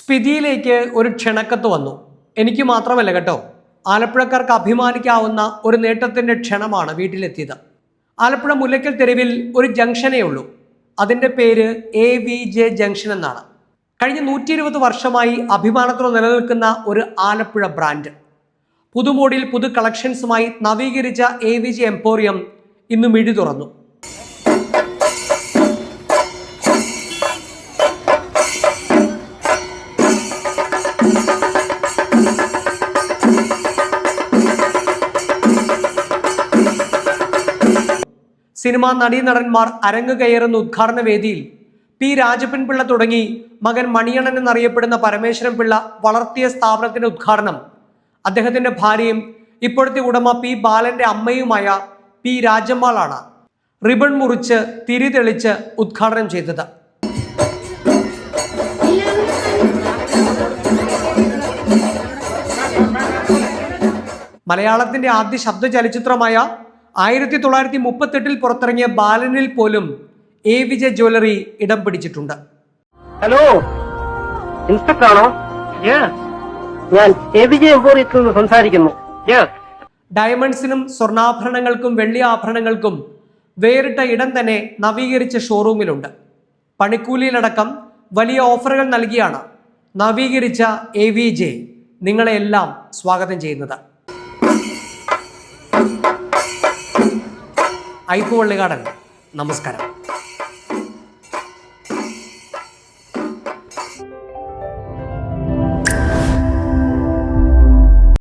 സ്പിതിയിലേക്ക് ഒരു ക്ഷണക്കത്ത് വന്നു. എനിക്ക് മാത്രമല്ല കേട്ടോ. ആലപ്പുഴക്കാർക്ക് അഭിമാനിക്കാവുന്ന ഒരു നേട്ടത്തിന്റെ ക്ഷണമാണ് വീട്ടിലെത്തിയത്. ആലപ്പുഴ മുല്ലയ്ക്കൽ തെരുവിൽ ഒരു ജംഗ്ഷനേ ഉള്ളൂ. അതിന്റെ പേര് എ വി ജെ ജംഗ്ഷൻ എന്നാണ്. കഴിഞ്ഞ നൂറ്റി ഇരുപത് വർഷമായി അഭിമാനത്തോടെ നിലനിൽക്കുന്ന ഒരു ആലപ്പുഴ ബ്രാൻഡ്. പുതുമോടിയിൽ പുതു കളക്ഷൻസുമായി നവീകരിച്ച എ വി ജെ എംപോറിയം ഇന്ന് മിഴി തുറന്നു. സിനിമാ നടീനടന്മാർ അരങ്ങ് കയറുന്ന ഉദ്ഘാടന വേദിയിൽ പി രാജപ്പൻ പിള്ള തുടങ്ങി മകൻ മണിയണൻ എന്നറിയപ്പെടുന്ന പരമേശ്വരൻ പിള്ള വളർത്തിയ സ്ഥാപനത്തിന്റെ ഉദ്ഘാടനം. അദ്ദേഹത്തിന്റെ ഭാര്യയും ഇപ്പോഴത്തെ ഉടമ പി ബാലന്റെ അമ്മയുമായ പി രാജമ്മാളാണ് റിബൺ മുറിച്ച് തിരി തെളിച്ച് ഉദ്ഘാടനം ചെയ്തത്. മലയാളത്തിന്റെ ആദ്യ ശബ്ദ ചലച്ചിത്രമായ ആയിരത്തി തൊള്ളായിരത്തി മുപ്പത്തെട്ടിൽ പുറത്തിറങ്ങിയ ബാലനിൽ പോലും എ വിജയ് ജ്വല്ലറി ഇടം പിടിച്ചിട്ടുണ്ട്. ഹലോ ഇൻസ്പെക്ടർ ആണോ? ഞാൻ എ വിജയ് എംപോറിയത്തിൽ നിന്ന് സംസാരിക്കുന്നു. ഡയമണ്ട്സിനും സ്വർണാഭരണങ്ങൾക്കും വെള്ളി ആഭരണങ്ങൾക്കും വേറിട്ട ഇടം തന്നെ നവീകരിച്ച ഷോറൂമിലുണ്ട് പണിക്കൂലിയിലടക്കം വലിയ ഓഫറുകൾ നൽകിയാണ് നവീകരിച്ച എ വി ജെ. നിങ്ങളെയെല്ലാം സ്വാഗതം ചെയ്യുന്നത്. ഐപ്പുവള്ളികാടൻ നമസ്കാരം.